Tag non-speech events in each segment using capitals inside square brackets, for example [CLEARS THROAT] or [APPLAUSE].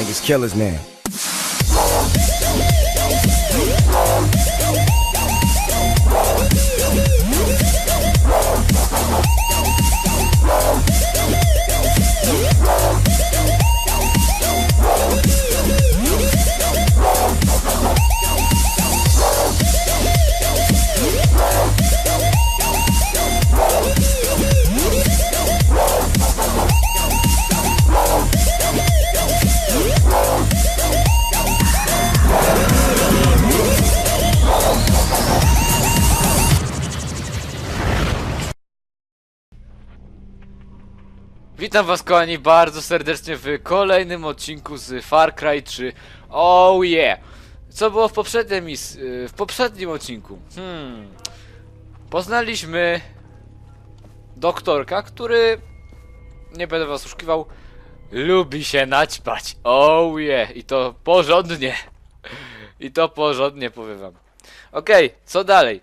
niggas killers now. Witam was kochani bardzo serdecznie w kolejnym odcinku z Far Cry 3 Oh yeah! Co było w poprzednim, y, w poprzednim odcinku? Hmm. Poznaliśmy doktorka, który nie będę was oszukiwał lubi się naćpać. Oh yeah! I to porządnie. I to porządnie powiem wam. Okej, co dalej?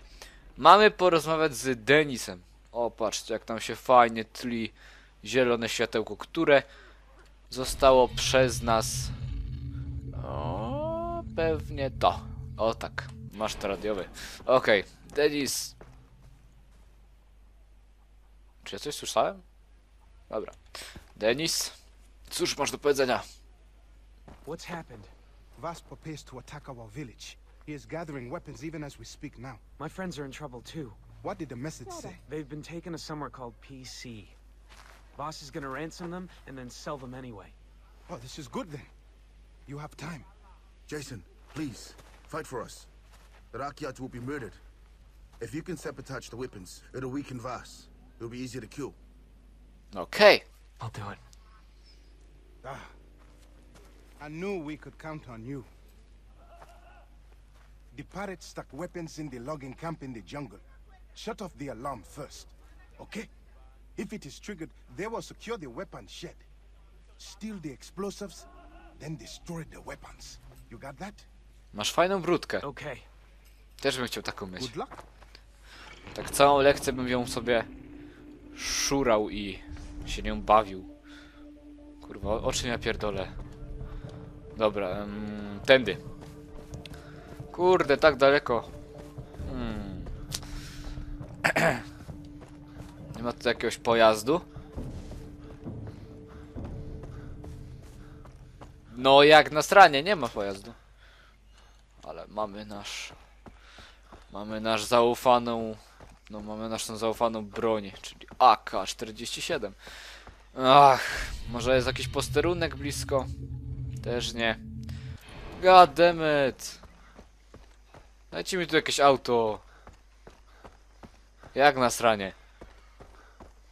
Mamy porozmawiać z Denisem. O, patrzcie, jak tam się fajnie tli zielone światełko, które zostało przez nas. O, pewnie to. O tak, masz to radiowy. Okej, Denis. Czy ja coś słyszałem? Dobra. Denis, cóż masz do powiedzenia? What's happened? Vas prepares to attack our village. He is gathering weapons even as we speak now. My friends are in trouble too. What did the message say? They've been taken to somewhere called PC. Boss is gonna ransom them and then sell them anyway. Oh, this is good then. You have time. Jason, please, fight for us. The Rakyat will be murdered. If you can sabotage the weapons, it'll weaken Vas. It'll be easier to kill. Okay. I'll do it. Ah. I knew we could count on you. The pirates stuck weapons in the logging camp in the jungle. Shut off the alarm first, okay? If it is triggered, they will secure the weapon shed. Steal the explosives, then destroy the weapons. You got that? Masz fajną brudkę. Okay. Też bym chciał taką mieć. Good luck. Tak całą lekcję bym ją sobie szurał i się nią bawił. Kurwa, o czym ja pierdolę? Dobra, em, tędy. Kurde, tak daleko. Hmm. [CLEARS THROAT] Nie ma tu jakiegoś pojazdu? No jak na stronie, nie ma pojazdu. Ale mamy nasz... Mamy nasz zaufaną... No mamy naszą zaufaną broń, czyli AK-47. Ach, może jest jakiś posterunek blisko? Też nie. God damn it. Dajcie mi tu jakieś auto. Jak na stronie?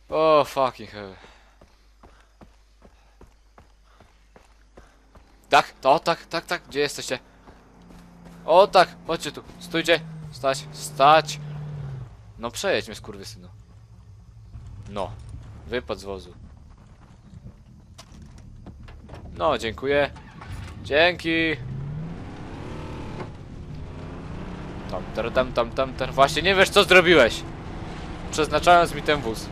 O fucking hell. Tak, to, tak, tak, tak, gdzie jesteście? O tak, chodźcie tu, stójcie, stać, stać. No przejedź mnie skurwysynu. No, wypadł z wozu. No, dziękuję. Dzięki. Tam, tam, tam, tam, tam. Właśnie nie wiesz co zrobiłeś. Przeznaczając mi ten wóz.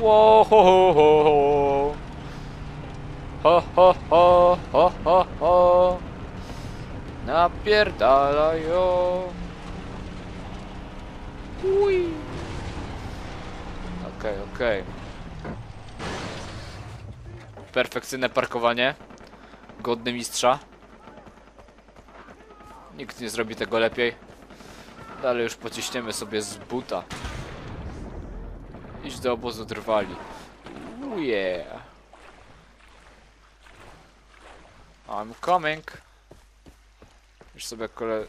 Ho, ho, ho, ho. Ho, ho, ho, ho, ho, ho. Napierdalają. Ui. Okej, okej. Perfekcyjne parkowanie. Godny mistrza. Nikt nie zrobi tego lepiej. Dalej już pociśniemy sobie z buta. Idź do obozu trwali. Ooh yeah. I'm coming. Już sobie kole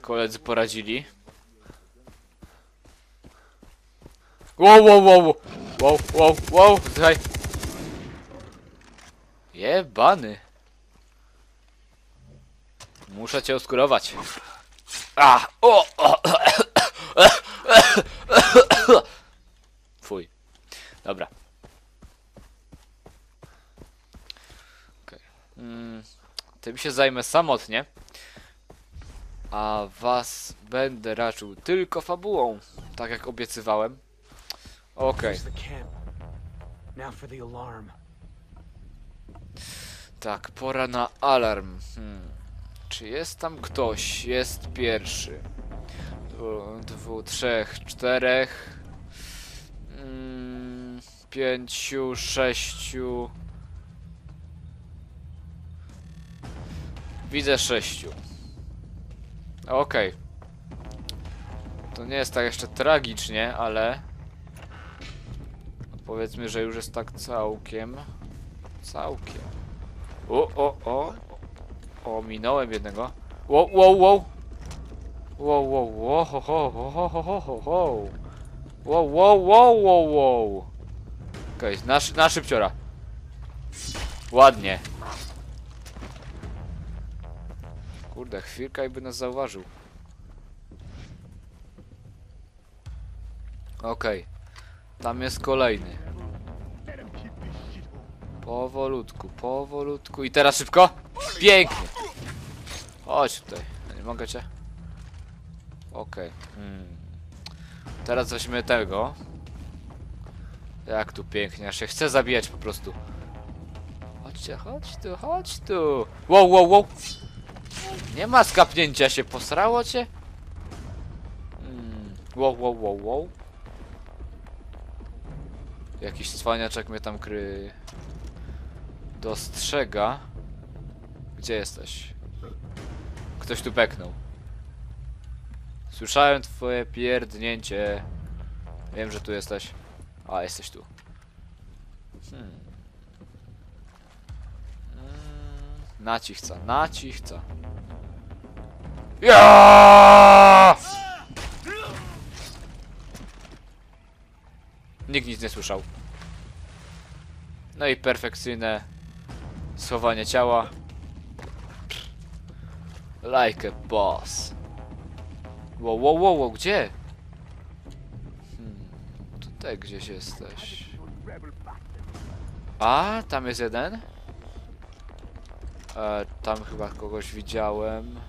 koledzy poradzili. Wow, wow, wow, wow, wow, wow, słuchaj. Jebany. Muszę cię oskurować. A, o, o. Dobra. Okej. Mm, tym się zajmę samotnie. A was będę raczył tylko fabułą, tak jak obiecywałem. Okej. Alarm. Tak, pora na alarm. Hmm. Czy jest tam ktoś? Jest pierwszy. Dwu, dwu trzech, czterech. Mm, pięciu, sześciu. Widzę sześciu. Okej. To nie jest tak jeszcze tragicznie, ale... Powiedzmy, że już jest tak całkiem... Całkiem. O, o, o. O, minąłem jednego. Wow, wow, wow. Wow, wow, wow, ho, ho, ho, ho, ho, ho, ho, ho. Wow, wow, wow, wow, wow. Okej, na, szy- na szybciora. Ładnie. Kurde, chwilka jakby nas zauważył. Okej. Tam jest kolejny. Powolutku, powolutku. I teraz szybko. Pięknie. Chodź tutaj. Nie mogę cię. Okej. Hmm. Teraz weźmy tego. Jak tu pięknie. Aż się chce zabijać po prostu. Chodźcie, chodź tu, chodź tu. Wow, wow, wow. Nie ma skapnięcia się. Posrało cię? Hmm. Wow, wow, wow, wow. Jakiś cwaniaczek mnie tam kry... Dostrzega. Gdzie jesteś? Ktoś tu beknął. Słyszałem twoje pierdnięcie. Wiem, że tu jesteś. A, jesteś tu. Hmm. Mm, Nacichca, nacichca. Ja! Nikt nic nie słyszał. No i perfekcyjne schowanie ciała. Like a boss. Wow, wow, wow, wow, gdzie? Tutaj gdzieś jesteś. A, tam jest jeden. E, tam chyba kogoś widziałem.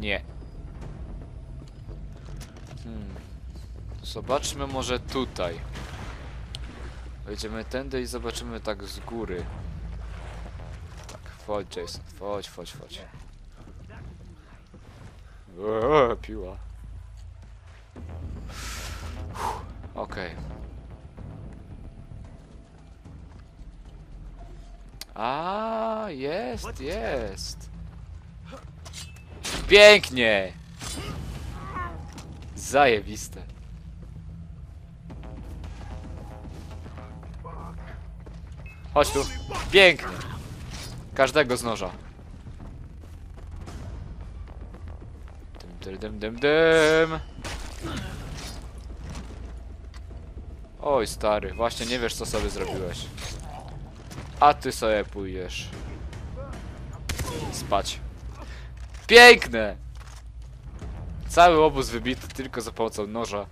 Nie. Hmm. Zobaczmy może tutaj. Wejdziemy tędy i zobaczymy tak z góry. Tak, wchodź Jason, wchodź, wchodź, wchodź. Eee, piła. Uff, Okej. A, jest, jest. Pięknie! Zajebiste. Chodź tu. Pięknie. Każdego z noża. Dym, dym, dym, dym. Oj, stary, właśnie nie wiesz, co sobie zrobiłeś. A ty sobie pójdziesz. Spać. Piękne! Cały obóz wybity tylko za pomocą noża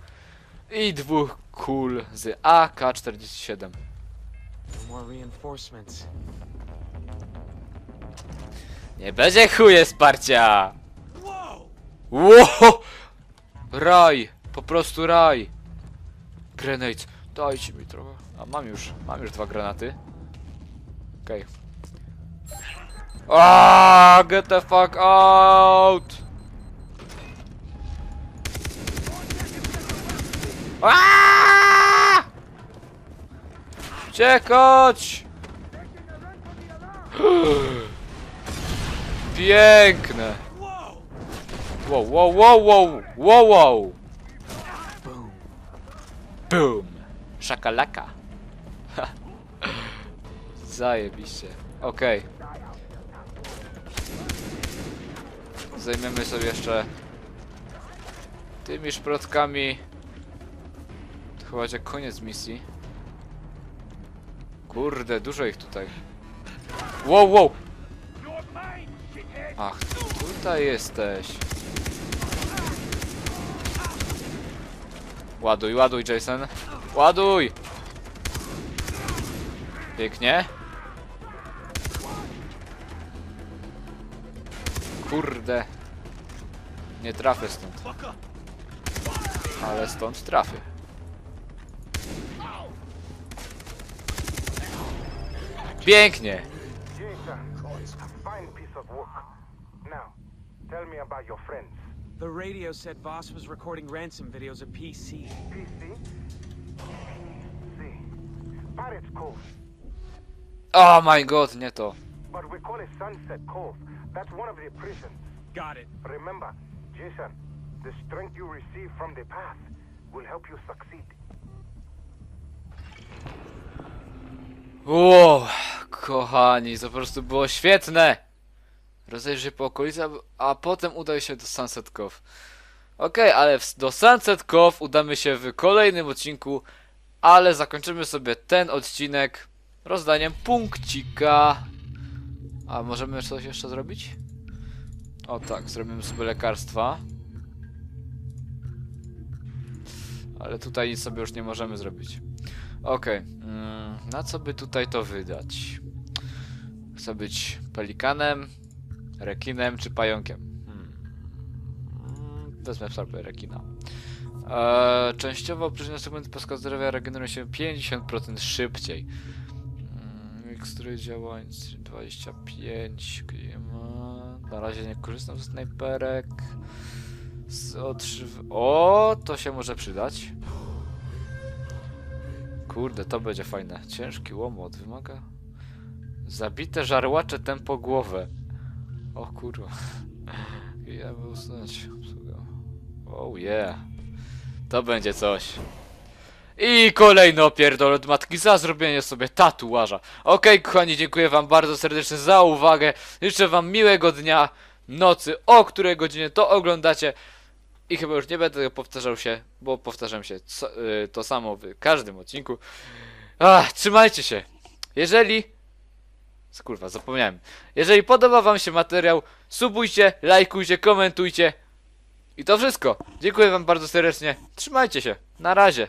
i dwóch kul z AK-47. No more reinforcements. Nie będzie chuje wsparcia! Wow! Raj! Po prostu raj! Grenade, dajcie mi trochę. A mam już, mam już dwa granaty. Okej. Okay. Get the fuck out! Aaaa! [GASPS] Piękne! Wow, wow, wow, wow, wow, wow! Boom. Boom! Szakalaka! Zajebiście. Okej. Zajmiemy sobie jeszcze tymi szprotkami. To chyba będzie koniec misji. Kurde, dużo ich tutaj. Wow, wow! Ach, tutaj jesteś. Ładuj, ładuj, Jason. Ładuj! Pięknie. Kurde. Nie trafię stąd. Ale stąd trafię. Pięknie! Tell me about your friends. The radio said Voss was recording ransom videos of PC. PC? Oh my god, nie to. But we call it Sunset Cove. That's one of the prisons. Got it. Remember, Jason, the strength you receive from the path will help you succeed. Wow, kochani, to po prostu było świetne! Rozejrzyj się po okolicach, a potem udaj się do Sunset Cove. Okej, ale w, do Sunset Cove udamy się w kolejnym odcinku, ale zakończymy sobie ten odcinek rozdaniem punkcika. A możemy coś jeszcze zrobić? O tak, zrobimy sobie lekarstwa. Ale tutaj nic sobie już nie możemy zrobić. Okej, mm, na co by tutaj to wydać? Chcę być pelikanem, rekinem czy pająkiem? Wezmę sobie rekina. Eee, częściowo opróżnione segmenty paska zdrowia regenerują się 50% szybciej. Mm, Mikstury działań 25. klima. Na razie nie korzystam ze snajperek. Z otrzyw... O, to się może przydać. Kurde, to będzie fajne. Ciężki łomot wymaga. Zabite żarłacze tempo głowę. O kurwa. [LAUGHS] Ja by usunąć. Oh yeah. To będzie coś. I kolejny opierdol od matki za zrobienie sobie tatuaża. Okej, kochani, dziękuję wam bardzo serdecznie za uwagę. Życzę wam miłego dnia, nocy, o której godzinie to oglądacie. I chyba już nie będę tego powtarzał się, bo powtarzam się co, y, to samo w każdym odcinku. Ach, trzymajcie się. Jeżeli. Kurwa, zapomniałem. Jeżeli podoba Wam się materiał, subujcie, lajkujcie, komentujcie. I to wszystko. Dziękuję Wam bardzo serdecznie. Trzymajcie się. Na razie.